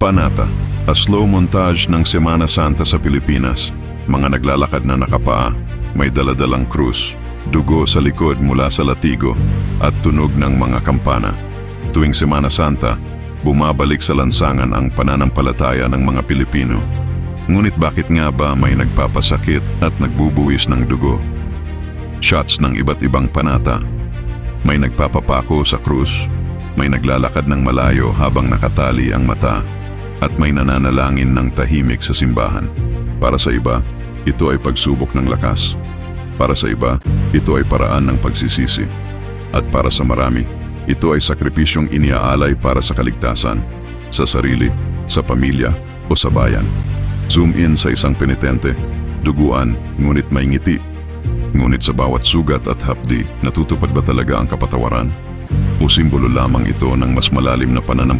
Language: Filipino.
Panata, a slow montage ng Semana Santa sa Pilipinas. Mga naglalakad na nakapaa, may daladalang krus, dugo sa likod mula sa latigo, at tunog ng mga kampana. Tuwing Semana Santa, bumabalik sa lansangan ang pananampalataya ng mga Pilipino. Ngunit bakit nga ba may nagpapasakit at nagbubuwis ng dugo? Shots ng iba't ibang panata. May nagpapapako sa krus, may naglalakad ng malayo habang nakatali ang mata, at may nananalangin ng tahimik sa simbahan. Para sa iba, ito ay pagsubok ng lakas. Para sa iba, ito ay paraan ng pagsisisi. At para sa marami, ito ay sakripisyong iniaalay para sa kaligtasan, sa sarili, sa pamilya o sa bayan. Zoom in sa isang penitente, duguan ngunit may ngiti. Ngunit sa bawat sugat at hapdi, natutupad ba talaga ang kapatawaran? O simbolo lamang ito ng mas malalim na pananampalataya